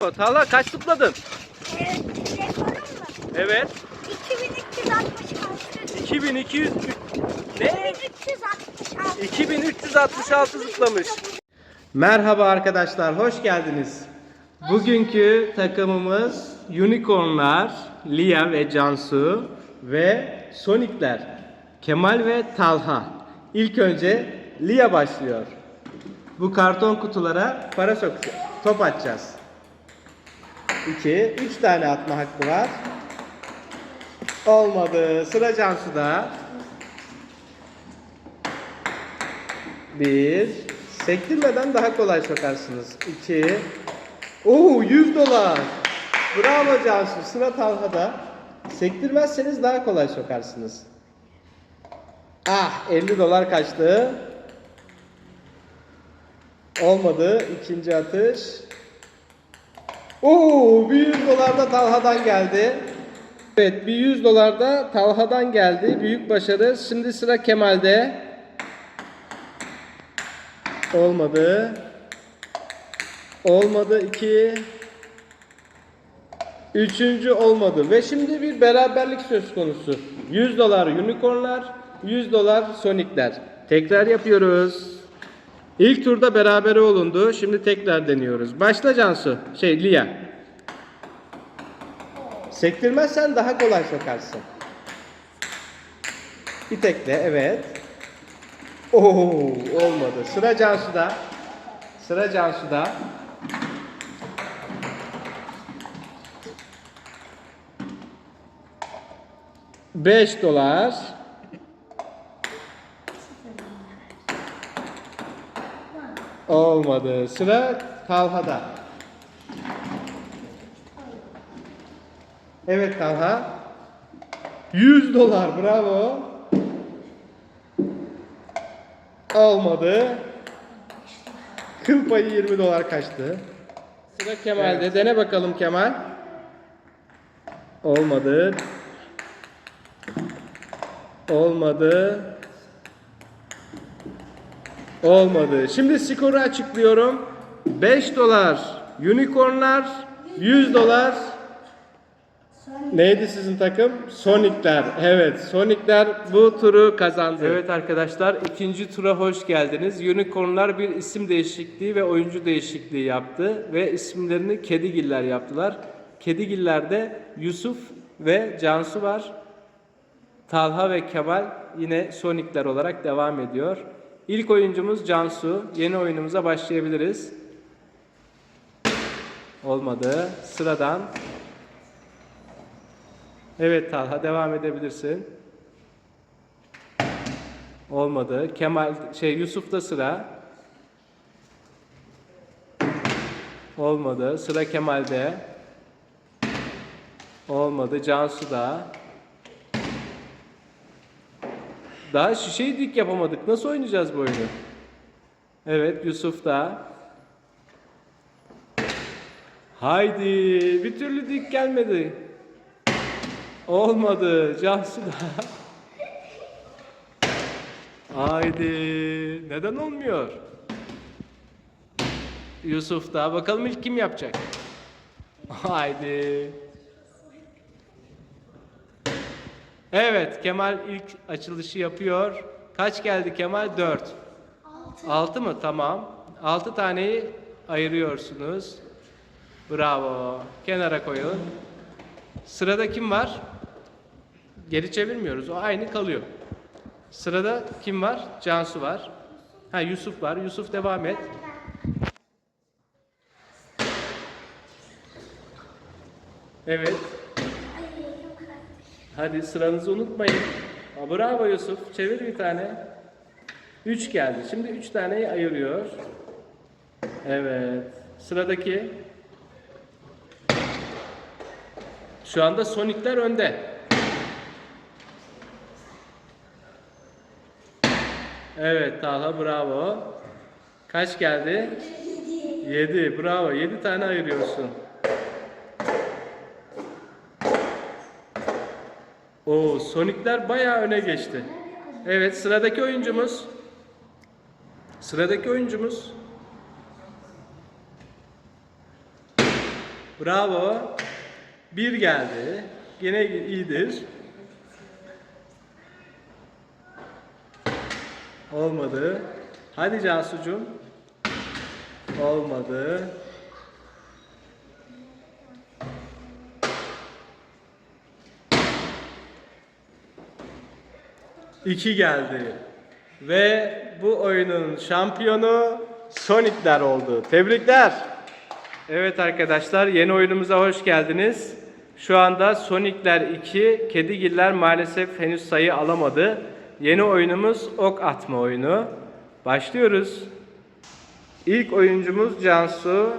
Talha kaç zıpladın? Evet, rekorum mu? Evet. 2266. 2200 ne? 2366. 2366 zıplamış. Merhaba arkadaşlar, hoş geldiniz. Bugünkü takımımız Unicornlar, Lia ve Cansu ve Sonic'ler, Kemal ve Talha. İlk önce Lia başlıyor. Bu karton kutulara para sokacağız, top atacağız. 2, 3 tane atma hakkı var. Olmadı. Sıra Cansu'da. Bir. Sektirmeden daha kolay sokarsınız. İki. Oo 100 dolar. Bravo Cansu. Sıra Talha'da. Sektirmezseniz daha kolay sokarsınız. Ah 50 dolar kaçtı. Olmadı. İkinci atış. Oo bir 100 dolar da Talha'dan geldi. Evet bir 100 dolar da Talha'dan geldi. Büyük başarı. Şimdi sıra Kemal'de. Olmadı. Olmadı. 2 Üçüncü olmadı. Ve şimdi bir beraberlik söz konusu. 100 dolar unicornlar, 100 dolar sonicler. Tekrar yapıyoruz. İlk turda berabere olundu. Şimdi tekrar deniyoruz. Başla Cansu. Şey Lia. Sektirmezsen daha kolay sokarsın. Bir tekle evet. Oo olmadı. Sıra Cansu'da. Sıra Cansu'da. Beş dolar. Olmadı. Sıra Talha'da. Evet Talha. 100 dolar bravo. Olmadı. Kıl payı 20 dolar kaçtı. Sıra Kemal'de. Dene bakalım Kemal. Olmadı. Olmadı. Olmadı. Şimdi skoru açıklıyorum. 5 dolar unicornlar, 100 dolar Neydi sizin takım? Sonic'ler. Evet, Sonic'ler bu turu kazandı. Evet arkadaşlar, ikinci tura hoş geldiniz. Unicornlar bir isim değişikliği ve oyuncu değişikliği yaptı ve isimlerini Kedigiller yaptılar. Kedigiller'de Yusuf ve Cansu var. Talha ve Kemal yine Sonic'ler olarak devam ediyor. İlk oyuncumuz Cansu. Yeni oyunumuza başlayabiliriz. Olmadı. Sıradan Evet Talha devam edebilirsin. Olmadı. Kemal şey Yusuf'ta sıra. Olmadı. Sıra Kemal'de. Olmadı. Cansu'da. Daha şişeyi dik yapamadık. Nasıl oynayacağız bu oyunu? Evet Yusuf'ta. Haydi. Bir türlü dik gelmedi. Olmadı. Cansu da. Haydi. Neden olmuyor? Yusuf da. Bakalım ilk kim yapacak? Haydi. Evet Kemal ilk açılışı yapıyor. Kaç geldi Kemal? 4. 6 mı? Tamam. 6 taneyi ayırıyorsunuz. Bravo. Kenara koyun. Sırada kim var? Geri çevirmiyoruz. O aynı kalıyor. Sırada kim var? Cansu var. Ha Yusuf var. Yusuf devam et. Evet. Hadi sıranızı unutmayın. Aa, bravo Yusuf. Çevir bir tane. 3 geldi. Şimdi 3 taneyi ayırıyor. Evet. Sıradaki. Şu anda Sonic'ler önde. Evet Talha bravo. Kaç geldi? 7. Bravo. 7 tane ayırıyorsun. Oo, Sonic'ler bayağı öne geçti. Evet, sıradaki oyuncumuz. Sıradaki oyuncumuz. Bravo. Bir geldi. Yine iyidir. Olmadı. Hadi Cansucuğum. Olmadı. İki geldi. Ve bu oyunun şampiyonu Sonic'ler oldu. Tebrikler. Evet arkadaşlar yeni oyunumuza hoş geldiniz. Şu anda Sonic'ler 2, Kedigiller maalesef henüz sayı alamadı. Yeni oyunumuz ok atma oyunu. Başlıyoruz. İlk oyuncumuz Cansu.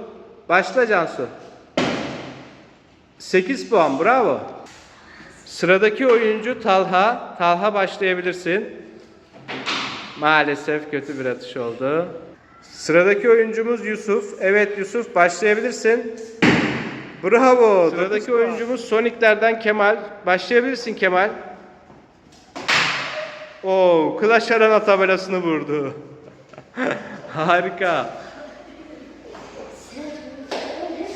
Başla Cansu. 8 puan bravo. Sıradaki oyuncu Talha. Talha başlayabilirsin. Maalesef kötü bir atış oldu. Sıradaki oyuncumuz Yusuf. Evet Yusuf başlayabilirsin. Bravo. Sıradaki oyuncumuz Sonic'lerden Kemal. Başlayabilirsin Kemal. Oo, Clash Arena tabelasını vurdu. Harika.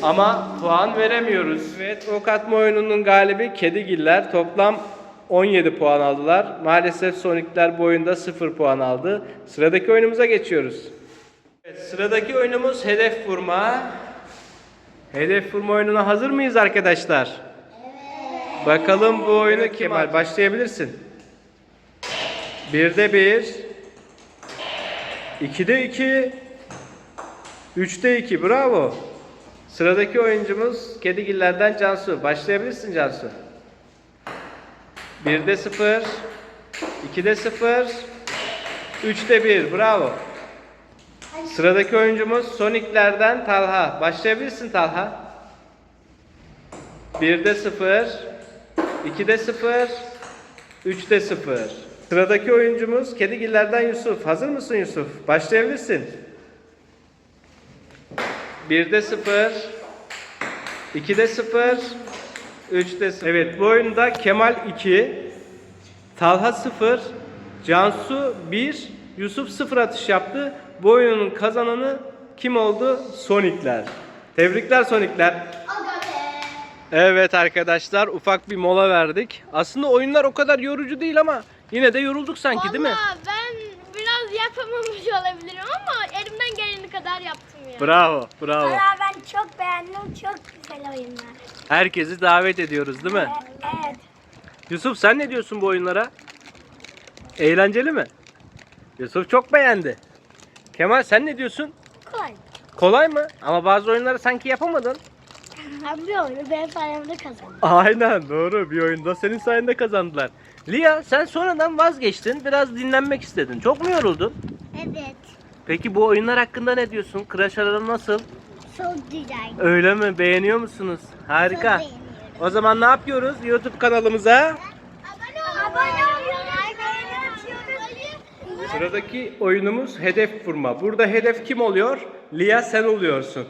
Ama puan veremiyoruz. Evet, ok atma oyununun galibi Kedigiller. Toplam 17 puan aldılar. Maalesef Sonic'ler bu oyunda 0 puan aldı. Sıradaki oyunumuza geçiyoruz. Evet, sıradaki oyunumuz hedef vurma. Hedef vurma oyununa hazır mıyız arkadaşlar? Evet. Bakalım bu oyunu Kemal başlayabilirsin. Birde bir. İkide iki. Üçte iki. Bravo. Sıradaki oyuncumuz Kedigillerden Cansu. Başlayabilirsin Cansu. Birde sıfır. İkide sıfır. Üçte bir. Bravo. Sıradaki oyuncumuz Sonic'lerden Talha. Başlayabilirsin Talha. 1'de 0, 2'de 0, 3'te 0. Sıradaki oyuncumuz Kedigillerden Yusuf. Hazır mısın Yusuf? Başlayabilirsin. 1'de 0, 2'de 0, 3'te 0. Evet bu oyunda Kemal 2, Talha 0, Cansu 1, Yusuf 0 atış yaptı. Bu oyunun kazananı kim oldu? Sonic'ler. Tebrikler Sonic'ler. Evet arkadaşlar ufak bir mola verdik. Aslında oyunlar o kadar yorucu değil ama yine de yorulduk sanki değil mi? Valla ben yapamamış olabilirim ama elimden geleni kadar yaptım ya. Bravo, bravo. Valla ben çok beğendim. Çok güzel oyunlar. Herkesi davet ediyoruz değil mi? E- evet. Yusuf sen ne diyorsun bu oyunlara? Eğlenceli mi? Yusuf çok beğendi. Kemal sen ne diyorsun? Kolay. Kolay mı? Ama bazı oyunları sanki yapamadın. Hem bir oyunu benim sayemde kazandım. Aynen doğru. Bir oyunda senin sayende kazandılar. Lia sen sonradan vazgeçtin. Biraz dinlenmek istedin. Çok mu yoruldun? Evet. Peki bu oyunlar hakkında ne diyorsun? Crash Arena nasıl? Çok güzel. Öyle mi? Beğeniyor musunuz? Harika. Çok. O zaman ne yapıyoruz? YouTube kanalımıza. Sıradaki oyunumuz hedef vurma. Burada hedef kim oluyor? Lia sen oluyorsun.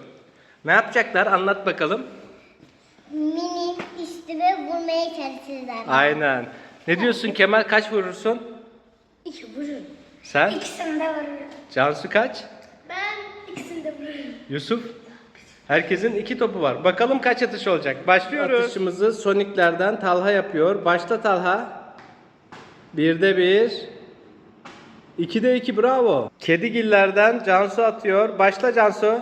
Ne yapacaklar? Anlat bakalım. Mini üstüme vurmaya çalışırlar. Aynen. Ne diyorsun Kemal kaç vurursun? İki vurun. Sen? İkisini de vururum. Cansu kaç? Ben ikisini de vururum. Yusuf? Herkesin iki topu var. Bakalım kaç atış olacak. Başlıyoruz. Atışımızı Sonic'lerden Talha yapıyor. Başta Talha. Birde bir. İkide iki bravo. Kedigillerden Cansu atıyor. Başla Cansu.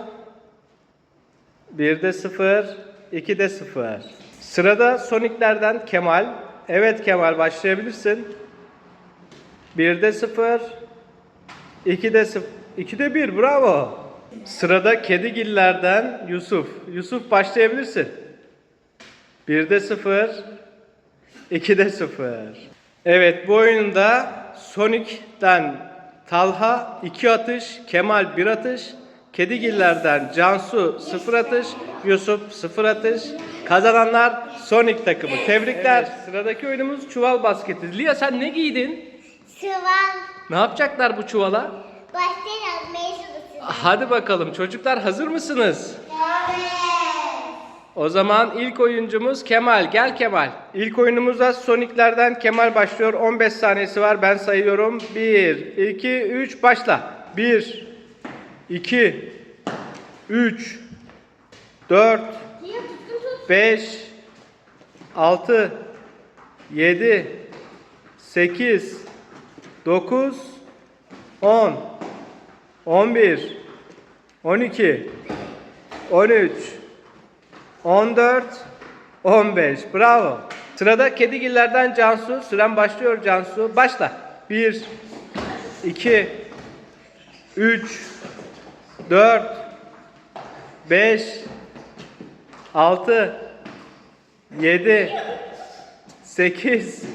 Birde sıfır. İkide sıfır. Sırada Sonic'lerden Kemal. Evet Kemal başlayabilirsin. Birde sıfır. İkide sıfır. İkide bir bravo. Sırada Kedigillerden Yusuf. Yusuf başlayabilirsin. Birde sıfır. İkide sıfır. Evet bu oyunda Sonic'ten Talha 2 atış, Kemal 1 atış, Kedigillerden Cansu 0 atış, Yusuf 0 atış. Kazananlar Sonic takımı. Tebrikler. sıradaki oyunumuz çuval basketi. Lia sen ne giydin? Sıvan. Ne yapacaklar bu çuvala? Başlayın yazmaya çalışın. Hadi bakalım çocuklar hazır mısınız? Evet. O zaman ilk oyuncumuz Kemal. Gel Kemal. İlk oyunumuzda Sonic'lerden Kemal başlıyor. 15 saniyesi var. Ben sayıyorum. 1, 2, 3 başla. 1, 2, 3, 4, 5 6 7 8 9 10 11 12 13 14 15 Bravo. Sırada kedigillerden Cansu. Süren başlıyor Cansu. Başla. 1 2 3 4 5 6 7 8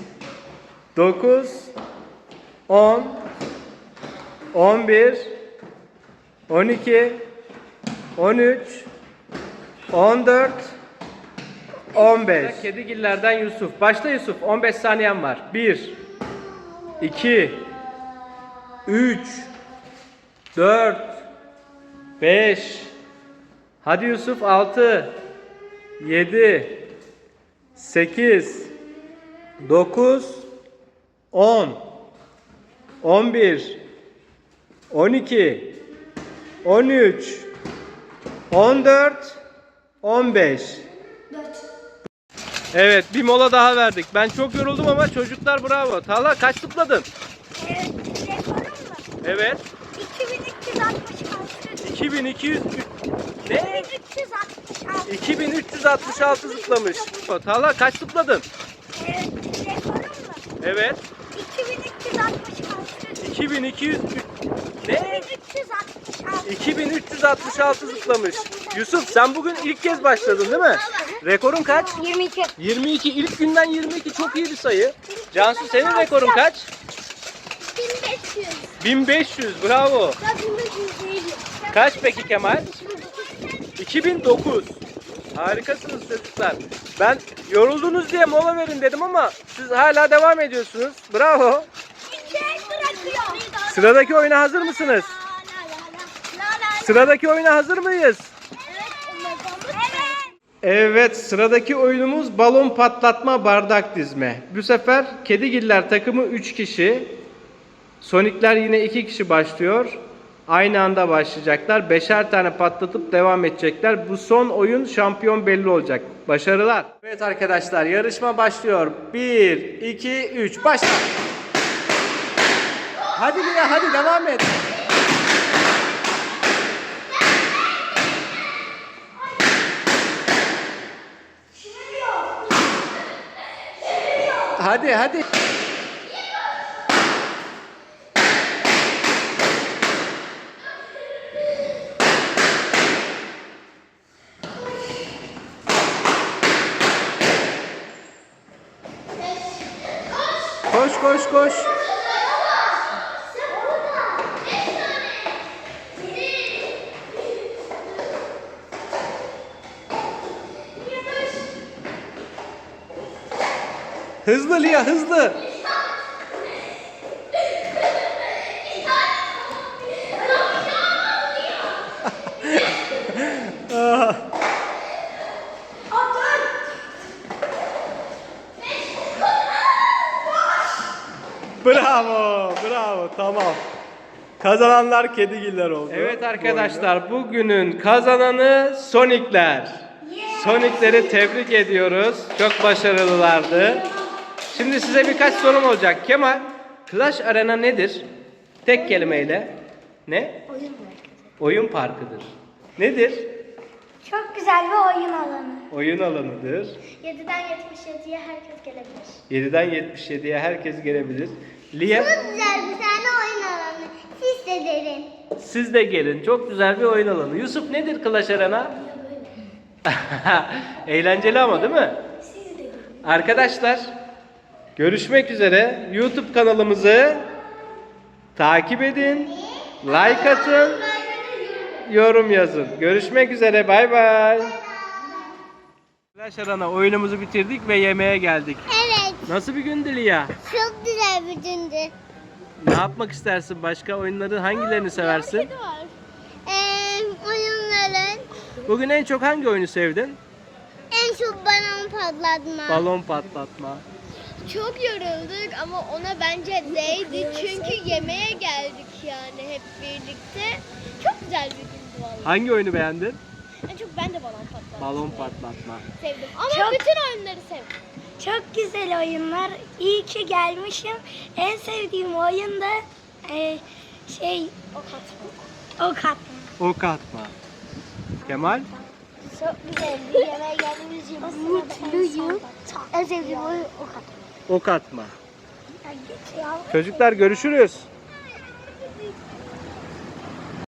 9 10 11 12 13 14 15 Kedigillerden Yusuf. Başla Yusuf. 15 saniyen var. 1 2 3 4 5 Hadi Yusuf 6 7 8 9 10 11 12 13 14 15 Evet bir mola daha verdik. Ben çok yoruldum ama çocuklar bravo. Talha kaç tıkladın? Evet. Mu? Evet. 2266. 2200 ne? 2366. 2366 zıplamış. Talha kaç tıkladın? Evet. Rekorum mu? Evet. 2366. 2200 ne? 2366. 2366 zıplamış. Yusuf sen bugün ilk kez başladın değil mi? Rekorun kaç? 22. 22. İlk günden 22 çok iyi bir sayı. Cansu senin rekorun kaç? 1500. 1500 bravo. Ya 1500 değil. Kaç peki Kemal? 2009. Harikasınız çocuklar. Ben yoruldunuz diye mola verin dedim ama siz hala devam ediyorsunuz. Bravo. Sıradaki oyuna hazır mısınız? Sıradaki oyuna hazır mıyız? Evet sıradaki oyunumuz balon patlatma bardak dizme. Bu sefer Kedigiller takımı 3 kişi. Sonikler yine 2 kişi başlıyor. Aynı anda başlayacaklar. Beşer tane patlatıp devam edecekler. Bu son oyun şampiyon belli olacak. Başarılar. Evet arkadaşlar yarışma başlıyor. 1, 2, 3 başla. Hadi Lia hadi devam et. Hadi hadi. Koş koş koş. Hızlı Lia hızlı. Bravo, bravo, tamam. Kazananlar kedigiller oldu. Evet arkadaşlar, bugünün kazananı Sonic'ler. Sonic'leri tebrik ediyoruz. Çok başarılılardı. Şimdi size birkaç sorum olacak. Kemal, Clash Arena nedir? Tek kelimeyle. Ne? Oyun Oyun parkıdır. Nedir? Çok güzel bir oyun alanı. Oyun alanıdır. 7'den 77'ye herkes gelebilir. 7'den 77'ye herkes gelebilir. Liam, Çok güzel bir tane oyun alanı. Siz de derin. siz de gelin. Çok güzel bir oyun alanı. Yusuf nedir Clash Arena? Eğlenceli ama değil mi? Arkadaşlar görüşmek üzere. YouTube kanalımızı takip edin. Like atın. Yorum yazın. Görüşmek üzere. Bay bay. Clash Arena oyunumuzu bitirdik ve yemeğe geldik. Evet. Nasıl bir gündü Lia? Çok güzel bir gündü. Ne yapmak istersin? Başka oyunları hangilerini seversin? Ee, oyunların Bugün en çok hangi oyunu sevdin? en çok balon patlatma. Balon patlatma. Çok yorulduk ama ona bence değdi çünkü yemeğe geldik yani hep birlikte. Çok güzel bir gündü vallahi. Hangi oyunu beğendin? En çok ben de balon patlatmayı Balon patlatma. sevdim. Ama Çok- bütün oyunları sevdim. Çok güzel oyunlar. İyi ki gelmişim. En sevdiğim oyun da e, şey Ok atma. ok atma. Ok atma. Kemal? Çok güzeldi. Yemeğe geldiğimiz için mutluyum. En sevdiğim oyun o kadar. Ok atma. Çocuklar görüşürüz.